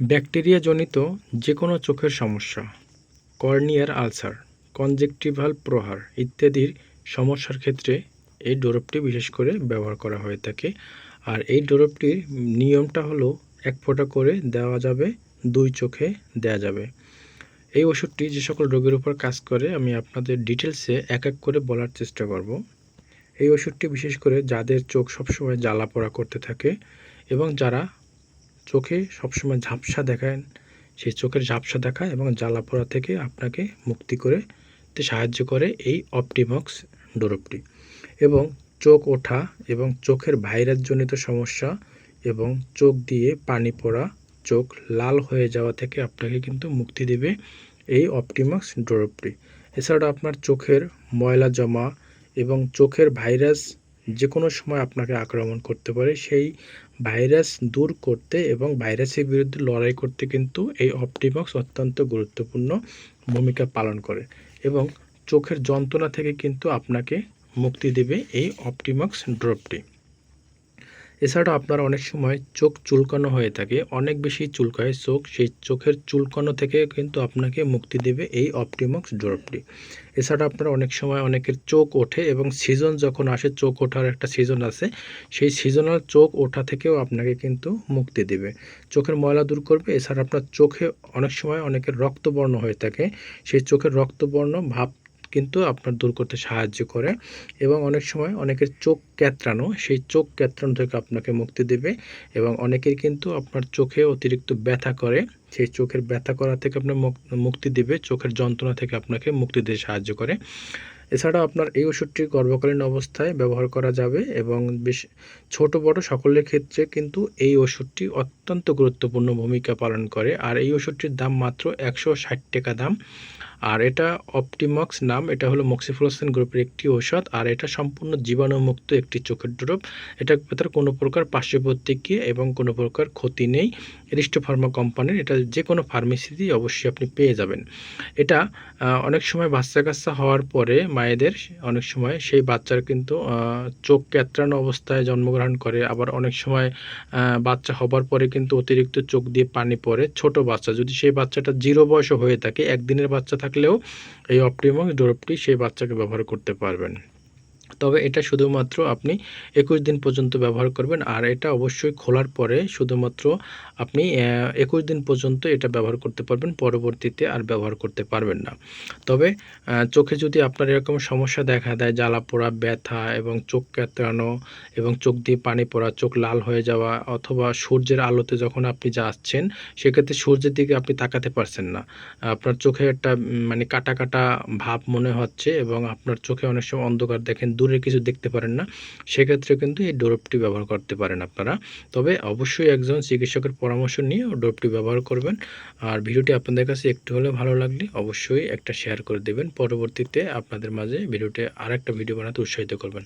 ব্যাকটেরিয়াজনিত যে কোনো চোখের সমস্যা, কর্নিয়ার আলসার, কনজেক্টিভাল প্রহার ইত্যাদির সমস্যার ক্ষেত্রে এই ডোরপটি বিশেষ করে ব্যবহার করা হয়ে থাকে। আর এই ডোরপটির নিয়মটা হলো এক ফোঁটা করে দেওয়া যাবে, দুই চোখে দেওয়া যাবে। এই ওষুধটি যে সকল রোগের উপর কাজ করে, আমি আপনাদের ডিটেলসে এক এক করে বলার চেষ্টা করব। এই ওষুধটি বিশেষ করে যাদের চোখ সবসময় জ্বালা পোড়া করতে থাকে এবং যারা চোখে সবসময় ঝাপসা দেখায়, সেই চোখের ঝাপসা দেখা এবং জ্বালা পোড়া থেকে আপনাকে মুক্তি করে সাহায্য করে এই অপটিমক্স ডোরপটি। এবং চোখ ওঠা এবং চোখের ভাইরাসজনিত সমস্যা এবং চোখ দিয়ে পানি পড়া, চোখ লাল হয়ে যাওয়া থেকে আপনাকে কিন্তু মুক্তি দেবে এই অপটিমাক্স ডোরপটি। এছাড়া আপনার চোখের ময়লা জমা এবং চোখের ভাইরাস যে কোনো সময় আপনাকে আক্রমণ করতে পারে, সেই ভাইরাস দূর করতে এবং ভাইরাসের বিরুদ্ধে লড়াই করতে কিন্তু এই অপটিমক্স অত্যন্ত গুরুত্বপূর্ণ ভূমিকা পালন করে এবং চোখের যন্ত্রণা থেকে কিন্তু আপনাকে মুক্তি দেবে এই অপটিমক্স ড্রপটি। এছাড়া আপনার অনেক সময় চোখ চুলকানো হয়ে থাকে, অনেক বেশি চুলকায় চোখ, সেই চোখের চুলকানো থেকে কিন্তু আপনাকে মুক্তি দেবে এই অপটিমক্স ড্রপটি এছাড়া আপনার অনেক সময় অনেকের চোখ ওঠে এবং সিজন যখন আসে, চোখ ওঠার একটা সিজন আছে, সেই সিজনাল চোখ ওঠা থেকেও আপনাকে কিন্তু মুক্তি দেবে। চোখের ময়লা দূর করবে, এছাড়া আপনার চোখে অনেক সময় অনেকের রক্তবর্ণ হয়ে থাকে, সেই চোখের রক্তবর্ণ ভাব কিন্তু আপনার দূর করতে সাহায্য করে এবং অনেক সময় অনেকের চোখ ক্যাতরানো, সেই চোখ ক্যাতরানো থেকে আপনাকে মুক্তি দেবে এবং অনেকের কিন্তু আপনার চোখে অতিরিক্ত ব্যথা করে, সেই চোখের ব্যথা করা থেকে আপনার মুক্তি দেবে, চোখের যন্ত্রণা থেকে আপনাকে মুক্তি দিতে সাহায্য করে। এছাড়া আপনার এই ওষুধটি গর্ভকালীন অবস্থায় ব্যবহার করা যাবে এবং বেশ ছোট, বড় সকলের ক্ষেত্রে কিন্তু এই ওষুধটি অত্যন্ত গুরুত্বপূর্ণ ভূমিকা পালন করে। আর এই ওষুধটির দাম মাত্র একশো ষাট টাকা দাম। আর এটা অপটিমক্স নাম, এটা হলো মক্সিফ্লোসেন গ্রুপের একটি ঔষধ, আর এটা সম্পূর্ণ জীবাণুমুক্ত একটি চোখের ড্রপ এটা ভেতরে কোনো প্রকার পার্শ্ব এবং কোনো প্রকার ক্ষতি নেই। রিস্টো ফার্মা কোম্পানির এটা যে কোনো ফার্মেসিতেই অবশ্যই আপনি পেয়ে যাবেন। এটা অনেক সময় বাচ্চা কাচ্চা হওয়ার পরে মায়েদের, অনেক সময় সেই বাচ্চার কিন্তু চোখ ক্যাতরানো অবস্থায় জন্মগ্রহণ করে। আবার অনেক সময় বাচ্চা হবার পরে কিন্তু অতিরিক্ত চোখ দিয়ে পানি পড়ে। ছোট বাচ্চা, যদি সেই বাচ্চাটা জিরো বয়স হয়ে থাকে, একদিনের বাচ্চা থাকলেও এই অপটিমক্স ডোরপটি সেই বাচ্চাকে ব্যবহার করতে পারবেন। তবে এটা শুধুমাত্র আপনি একুশ দিন পর্যন্ত ব্যবহার করবেন, আর এটা অবশ্যই খোলার পরে শুধুমাত্র আপনি একুশ দিন পর্যন্ত এটা ব্যবহার করতে পারবেন, পরবর্তীতে আর ব্যবহার করতে পারবেন না। তবে চোখে যদি আপনার এরকম সমস্যা দেখা দেয়, জ্বালা পোড়া, ব্যথা এবং চোখ ক্যাতরানো এবং চোখ দিয়ে পানি পড়া, চোখ লাল হয়ে যাওয়া অথবা সূর্যের আলোতে যখন আপনি যাচ্ছেন, সেক্ষেত্রে সূর্যের দিকে আপনি তাকাতে পারছেন না। আপনার চোখে একটা মানে কাটা কাটা ভাব মনে হচ্ছে এবং আপনার চোখে অনেক সময় অন্ধকার দেখেন দূরে কিছু দেখতে পারেন না সেক্ষেত্রে কিন্তু এই ডোরপটি ব্যবহার করতে পারেন আপনারা। তবে অবশ্যই একজন চিকিৎসকের পরামর্শ নিয়ে ডোরপটি ব্যবহার করবেন। আর ভিডিওটি আপনাদের কাছে একটু হলে ভালো লাগলে অবশ্যই একটা শেয়ার করে দেবেন। পরবর্তীতে আপনাদের মাঝে ভিডিওটি আর একটা ভিডিও বানাতে উৎসাহিত করবেন।